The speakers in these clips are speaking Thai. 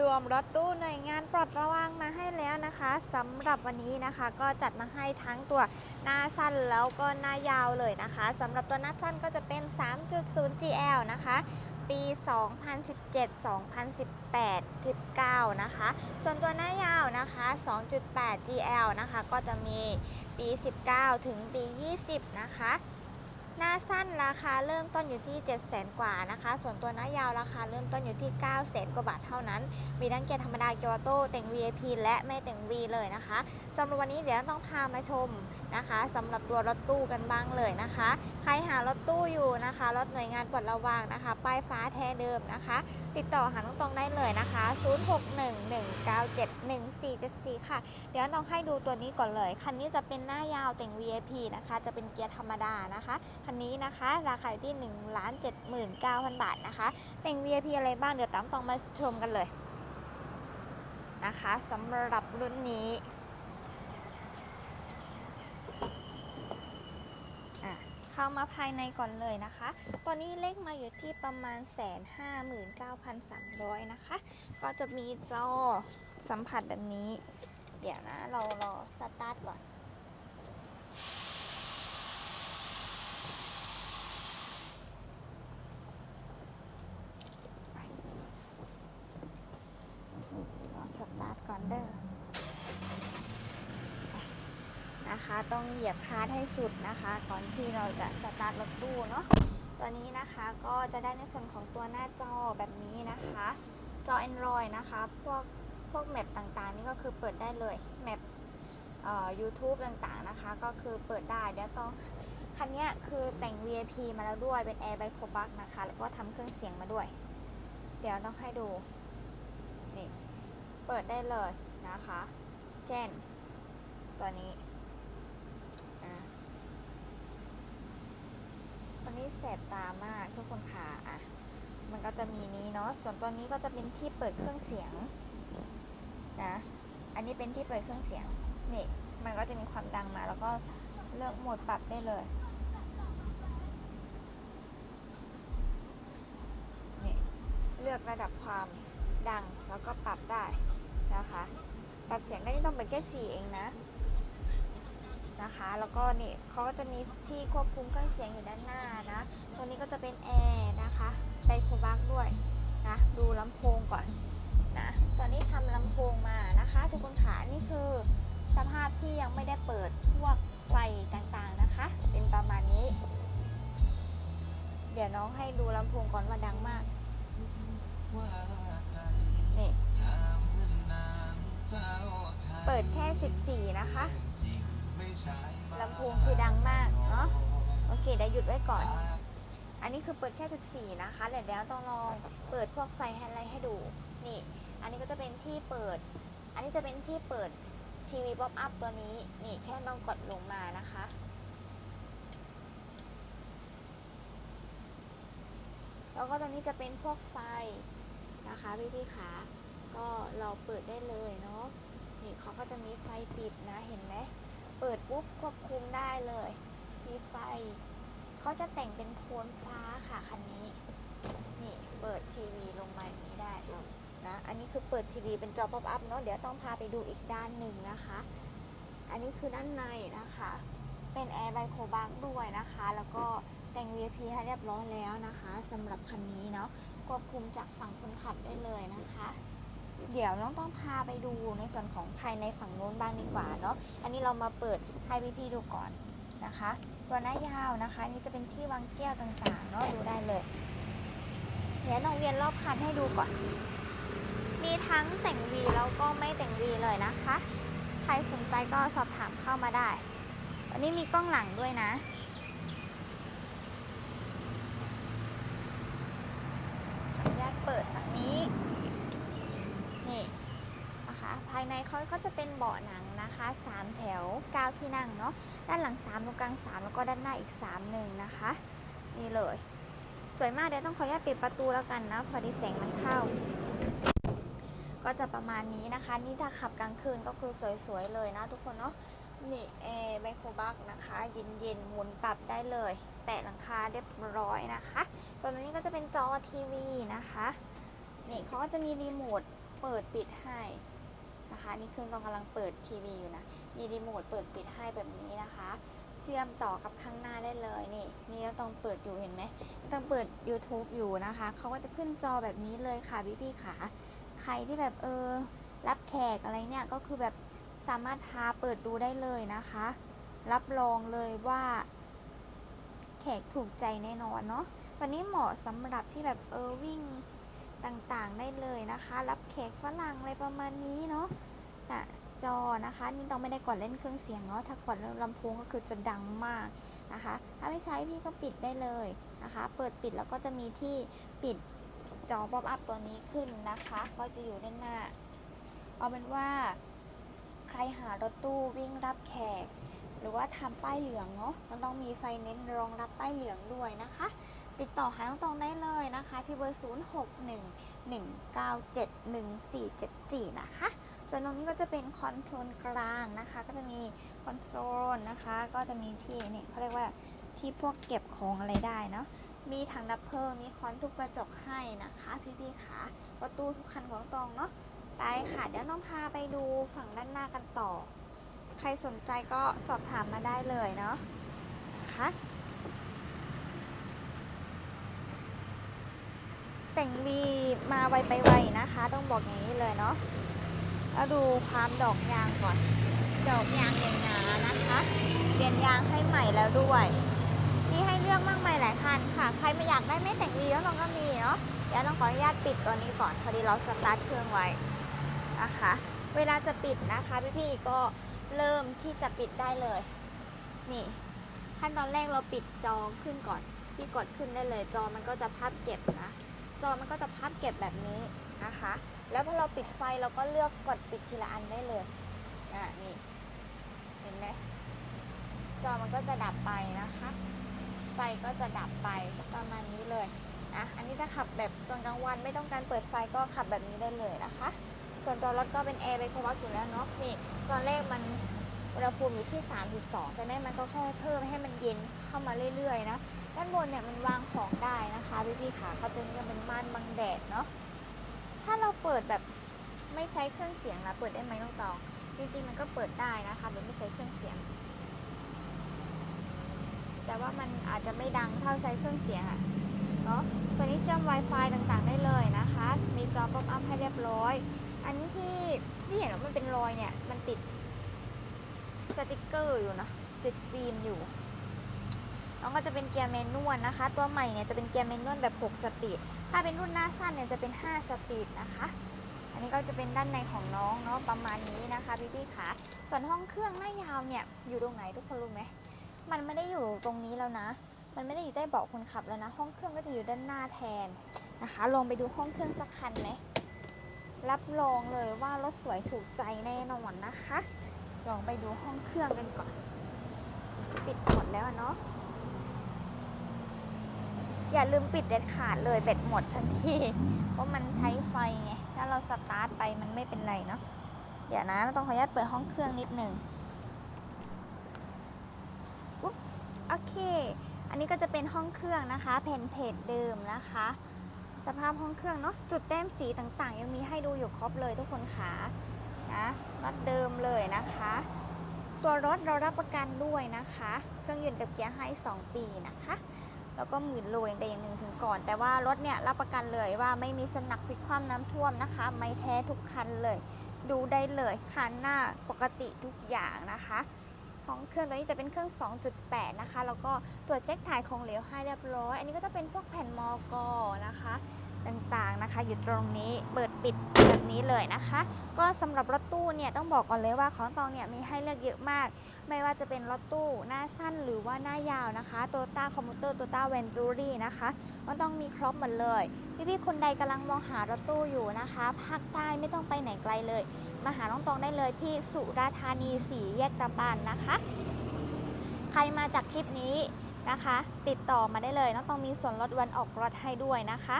รวมรถตู้หน่วยงานปลดระวางมาให้แล้วนะคะสำหรับวันนี้นะคะ ก็จัดมาให้ทั้งตัวหน้าสั้นแล้วก็หน้ายาวเลยนะคะสำหรับตัวหน้าสั้นก็จะเป็น 3.0 GL นะคะปี 2017 2018 19 นะคะ ส่วนตัวหน้ายาวนะคะ 2.8 GL นะคะ ก็จะมีปี 19 ถึงปี 20 นะคะ หน้าสั้นราคาเริ่มต้นอยู่ที่7 0 0 0 0 0กว่านะคะ ส่วนตัวหน้ายาวราคาเริ่มต้นอยู่ที่ 9 0 0 0 0กว่าบาทเท่านั้น มีทั้งเกียร์ธรรมดาเกียร์ออโต้แต่ง VIP และไม่แต่ง V เลยนะคะสำหรับวันนี้เดี๋ยวต้องพามาชม นะคะสำหรับตัวรถตู้กันบ้างเลยนะคะ ใครหารถตู้อยู่นะคะ รถหน่วยงานปลดระวางนะคะ ป้ายฟ้าแท้เดิมนะคะ ติดต่อหางตรงได้เลยนะคะ 0611971474 ค่ะ เดี๋ยวต้องให้ดูตัวนี้ก่อนเลย คันนี้จะเป็นหน้ายาวแต่ง VIP นะคะ จะเป็นเกียร์ธรรมดานะคะ คันนี้นะคะ ราคาที่ 1 7 9 0 0 0 บาทนะคะ แต่ง VIP อะไรบ้าง เดี๋ยวตามตองมาชมกันเลยนะคะสำหรับรุ่นนี้อะ เข้ามาภายในก่อนเลยนะคะ ตัวนี้เลขมาอยู่ที่ประมาณ 159,300 นะคะ ก็จะมีจอสัมผัสแบบนี้ เดี๋ยวนะ เรารอสตาร์ทก่อน รอสตาร์ทก่อนเด้อ นะคะ ต้องเหยียบคลาสให้สุดนะคะ ก่อนที่เราจะสตาร์ทรถตู้เนาะตัวนี้นะคะก็จะได้ในส่วนของตัวหน้าจอแบบนี้นะคะ จอ Android นะคะ พวกพวกแมปต่างๆ นี่ก็คือเปิดได้เลยแมปเอ่อ YouTube ต่างๆนะคะ ก็คือเปิดได้เดี๋ยวต้องคันนี้คือแต่ง VIP มาแล้วด้วยเป็น Air by c o b a c นะคะ แล้วก็ทำเครื่องเสียงมาด้วย เดี๋ยวต้องให้ดู นี่ เปิดได้เลยนะคะ เช่น ตัวนี้อะ ตัวนี้แสบตามากทุกคนค่ะอะ มันก็จะมีนี้เนาะ ส่วนตัวนี้ก็จะเป็นที่เปิดเครื่องเสียงนะ อันนี้เป็นที่เปิดเครื่องเสียง นี่ มันก็จะมีความดังมา แล้วก็เลือกโหมดปรับได้เลย นี่ เลือกระดับความดังแล้วก็ปรับได้นะคะ ปรับเสียงได้นี่ต้องเป็นแค่สี่เองนะ นะคะ แล้วก็นี่เขาก็จะมีที่ควบคุมเครื่องเสียงอยู่ด้านหน้านะ ตัวนี้ก็จะเป็นแอร์นะคะไดโคบักด้วยนะ ดูลำโพงก่อนนะตัวนี้ทำลำโพงมานะคะ ทุกคนขานี่คือสภาพที่ยังไม่ได้เปิดพวกไฟต่างๆนะคะ เป็นประมาณนี้ เดี๋ยวน้องให้ดูลำโพงก่อนว่าดังมากนี่เปิดแค่ 14 นะคะ ลำโพงคือดังมากเนาะโอเคเดี๋ยวหยุดไว้ก่อน อันนี้คือเปิดแค่ 14 นะคะเดี๋ยวเดี๋ยวต้องลองเปิดพวกไฟไฮไลท์ให้ดูนี่ อันนี้ก็จะเป็นที่เปิด อันนี้จะเป็นที่เปิดทีวีป๊อปอัพตัวนี้นี่แค่ต้องกดลงมานะคะแล้วก็ตรงนี้จะเป็นพวกไฟนะคะพี่พี่ขาก็เราเปิดได้เลยเนาะนี่เขาก็จะมีไฟติดนะเห็นไหม เปิดปุ๊บควบคุมได้เลย มีไฟ เขาจะแต่งเป็นโทนฟ้าค่ะคันนี้ นี่เปิดทีวีลงมาอย่างนี้ได้นะ อันนี้คือเปิดทีวีเป็นจอป๊อปอัพเนาะ เดี๋ยวต้องพาไปดูอีกด้านหนึ่งนะคะ อันนี้คือด้านในนะคะ เป็นแอร์ไบโคบังด้วยนะคะ แล้วก็แต่ง VIP ให้เรียบร้อยแล้วนะคะสำหรับคันนี้เนาะ ควบคุมจากฝั่งคนขับได้เลยนะคะ เดี๋ยวน้องต้องพาไปดูในส่วนของภายในฝั่งนู้นบ้างดีกว่าเนาะ อันนี้เรามาเปิดให้พี่ๆดูก่อนนะคะ ตัวหน้ายาวนะคะนี่จะเป็นที่วางแก้วต่างๆเนาะดูได้เลย เดี๋ยวน้องเวียนรอบคันให้ดูก่อน มีทั้งแต่งวีแล้วก็ไม่แต่งวีเลยนะคะ ใครสนใจก็สอบถามเข้ามาได้อันนี้มีกล้องหลังด้วยนะ ขออนุญาตเปิดฝั่งนี้ นี่นะคะภายในเขาก็จะเป็นเบาะหนังนะคะ 3 แถว 9 ที่นั่งเนาะด้านหลัง 3 ตรงกลาง 3 แล้วก็ด้านหน้าอีก3หนึ่งนะคะ นี่เลย สวยมากเดี๋ยวต้องขออนุญาตปิดประตูแล้วกันนะ พอดีแสงมันเข้า ก็จะประมาณนี้นะคะ นี่ถ้าขับกลางคืนก็คือสวยๆเลยนะทุกคนเนาะนี่แอร์ไมโครบักนะคะ เย็นๆหมุนปรับได้เลย แตะหลังคาเรียบร้อยนะคะตัวนี้ก็จะเป็นจอทีวีนะคะ นี่เขาก็จะมีรีโมทเปิดปิดให้ นะคะนี่เครื่องต้องกำลังเปิดทีวีอยู่นะ มีรีโมทเปิดปิดให้แบบนี้นะคะ เชื่อมต่อกับข้างหน้าได้เลยนี่ นี่เราต้องเปิดอยู่เห็นไหมต้องเปิด YouTube อยู่นะคะเขาก็จะขึ้นจอแบบนี้เลยค่ะพี่พี่ขาใครที่แบบเออรับแขกอะไรเนี่ยก็คือแบบสามารถพาเปิดดูได้เลยนะคะ รับรองเลยว่า แขกถูกใจแน่นอนเนาะวันนี้เหมาะสำหรับที่แบบเออวิ่ง ต่างๆได้เลยนะคะ รับแขกฝรั่งอะไรประมาณนี้เนาะน่ะจอนะคะ นี่ต้องไม่ได้กดเล่นเครื่องเสียงเนาะถ้ากดลำโพงก็คือจะดังมากนะคะ ถ้าไม่ใช้พี่ก็ปิดได้เลยนะคะ เปิดปิดแล้วก็จะมีที่ปิดจอป๊อปอัพตัวนี้ขึ้นนะคะ ก็จะอยู่ด้านหน้า เอาเป็นว่าใครหารถตู้วิ่งรับแขก หรือว่าทำป้ายเหลืองเนาะมันต้องมีไฟเน้นรองรับป้ายเหลืองด้วยนะคะ ติดต่อหาน้องตรงได้เลยนะคะ ที่เบอร์ 0 6 1 1 9 7 1 4 7 4 นะคะ ส่วนตรงนี้ก็จะเป็นคอนโทรลกลางนะคะ ก็จะมีคอนโซลนะคะ ก็จะมีที่เนี่ยเขาเรียกว่าที่พวกเก็บของอะไรได้เนาะ มีถังดับเพลิง มีคอนทุบกระจกให้นะคะ พี่ๆค่ะประตูทุกคันของตรงเนาะไปค่ะ เดี๋ยวน้องพาไปดูฝั่งด้านหน้ากันต่อ ใครสนใจก็สอบถามมาได้เลยเนาะนะคะ แต่งวีมาไวไปไวนะคะ ต้องบอกอย่างนี้เลยเนาะแล้วดูความดอกยางก่อน ดอกยางยังหนานะคะ เปลี่ยนยางให้ใหม่แล้วด้วยมีให้เลือกมากมายหลายคันค่ะ ใครไม่อยากได้ไม่แต่งวีแล้วลองก็มีเนาะเดี๋ยวต้องขออนุญาตปิดตัวนี้ก่อนพอดีเราสตาร์ทเครื่องไว้นะคะ เวลาจะปิดนะคะพี่ๆก็เริ่มที่จะปิดได้เลย นี่ ขั้นตอนแรกเราปิดจอขึ้นก่อน พี่กดขึ้นได้เลย จอมันก็จะพับเก็บนะ จอมันก็จะพับเก็บแบบนี้นะคะ แล้วพอเราปิดไฟเราก็เลือกกดปิดทีละอันได้เลยอะนี่เห็นไหมจอมันก็จะดับไปนะคะ ไฟก็จะดับไปประมาณนี้เลยนะอันนี้ถ้าขับแบบตอนกลางวันไม่ต้องการเปิดไฟก็ขับแบบนี้ได้เลยนะคะ ส่วนตัวรถก็เป็นแอร์ไบโควักอยู่แล้วเนาะนี่ตอนแรกมัน อุณหภูมิอยู่ที่ 3.2 ใช่ไหมมันก็ค่อยเพิ่มให้มันเย็นเข้ามาเรื่อยๆนะ ด้านบนเนี่ยมันวางของได้นะคะพี่ๆขาเขาจะมีเป็นม่านบังแดดเนาะ ถ้าเราเปิดแบบไม่ใช้เครื่องเสียงนะเปิดได้ไหมน้องตอง จริงๆมันก็เปิดได้นะคะแบบไม่ใช้เครื่องเสียง แต่ว่ามันอาจจะไม่ดังเท่าใช้เครื่องเสียงอะเนาะ ตัวนี้เชื่อม Wi-Fi ต่างๆได้เลยนะคะ มีจอป๊อปอัพให้เรียบร้อย อันนี้ที่ที่เห็นว่ามันเป็นรอยเนี่ย มันติด สติกเกอร์อยู่นะติดฟิล์มอยู่ น้องก็จะเป็นเกียร์แมนนวลนะคะ ตัวใหม่เนี่ยจะเป็นเกียร์แมนนวลแบบ 6 สปีด ถ้าเป็นรุ่นหน้าสั้นเนี่ยจะเป็น 5 สปีดนะคะ อันนี้ก็จะเป็นด้านในของน้องเนาะประมาณนี้นะคะพี่พี่ๆขาส่วนห้องเครื่องหน้ายาวเนี่ยอยู่ตรงไหนทุกคนรู้ไหมมันไม่ได้อยู่ตรงนี้แล้วนะ มันไม่ได้อยู่ใต้เบาะคนขับแล้วนะ ห้องเครื่องก็จะอยู่ด้านหน้าแทนนะคะลองไปดูห้องเครื่องสักคันไหมรับรองเลยว่ารถสวยถูกใจแน่นอนนะคะ ลองไปดูห้องเครื่องกันก่อน ปิดหมดแล้วเนาะ อย่าลืมปิดเด็ดขาดเลยเบ็ดหมดทันที เพราะมันใช้ไฟไง ถ้าเราสตาร์ทไปมันไม่เป็นไรเนาะ เดี๋ยวนะเราต้องขออนุญาตเปิดห้องเครื่องนิดหนึ่งอุ๊บโอเค อันนี้ก็จะเป็นห้องเครื่องนะคะ แผ่นเพจเดิมนะคะ สภาพห้องเครื่องเนาะ จุดแต้มสีต่างๆ ยังมีให้ดูอยู่ครบเลยทุกคนค่ะ นะรถเดิมเลยนะคะ ตัวรถเรารับประกันด้วยนะคะ เครื่องยนต์กับเกียร์ให้ 2 ปีนะคะ แล้วก็หมื่นโลเองแต่อย่างหนึ่งถึงก่อน แต่ว่ารถเนี่ยรับประกันเลยว่าไม่มีสนักพลิกคว่ำน้ำท่วมนะคะ ไม่แท้ทุกคันเลย ดูได้เลยคันหน้าปกติทุกอย่างนะคะของเครื่องตัวนี้จะเป็นเครื่อง 2.8 นะคะ แล้วก็ตรวจเช็คถ่ายของเหลวให้เรียบร้อย อันนี้ก็จะเป็นพวกแผ่นมอกอนะคะ ต่างๆนะคะ อยู่ตรงนี้เปิดปิดแบบนี้เลยนะคะ ก็สำหรับรถตู้เนี่ยต้องบอกก่อนเลยว่าของตองเนี่ยมีให้เลือกเยอะมาก ไม่ว่าจะเป็นรถตู้หน้าสั้นหรือว่าหน้ายาวนะคะโตต้าคอมพิวเตอร์โตต้าเวนจูรี่นะคะก็ต้องมีครบหมดเลย พี่ๆคนใดกำลังมองหารถตู้อยู่นะคะภาคใต้ไม่ต้องไปไหนไกลเลย มาหาน้องตองได้เลยที่สุราธานีสีแยกตะปานนะคะ ใครมาจากคลิปนี้นะคะ ติดต่อมาได้เลยน้องตองมีส่วนลดวันออกรถให้ด้วยนะคะ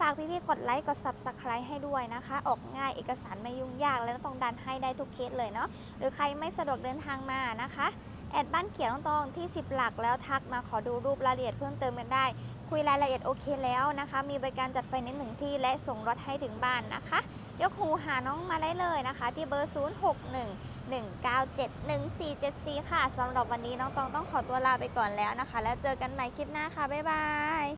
ฝากพี่ๆกดไลค์กด subscribe ให้ด้วยนะคะ ออกง่ายเอกสารไม่ยุ่งยาก และน้องตองดันให้ได้ทุกเคสเลยเนาะหรือใครไม่สะดวกเดินทางมานะคะ แอดบ้านเขียวน้องตองที่ 10 หลักแล้วทักมาขอดูรูปรายละเอียดเพิ่มเติมกันได้ คุยรายละเอียดโอเคแล้วนะคะ มีบริการจัดไฟแนนซ์หนึ่งที่และส่งรถให้ถึงบ้านนะคะ ยกหูหาน้องมาได้เลยนะคะ ที่เบอร์ 0611971474 ค่ะสำหรับวันนี้น้องตองต้องขอตัวลาไปก่อนแล้วนะคะ แล้วเจอกันใหม่คลิปหน้าค่ะ บ๊ายบาย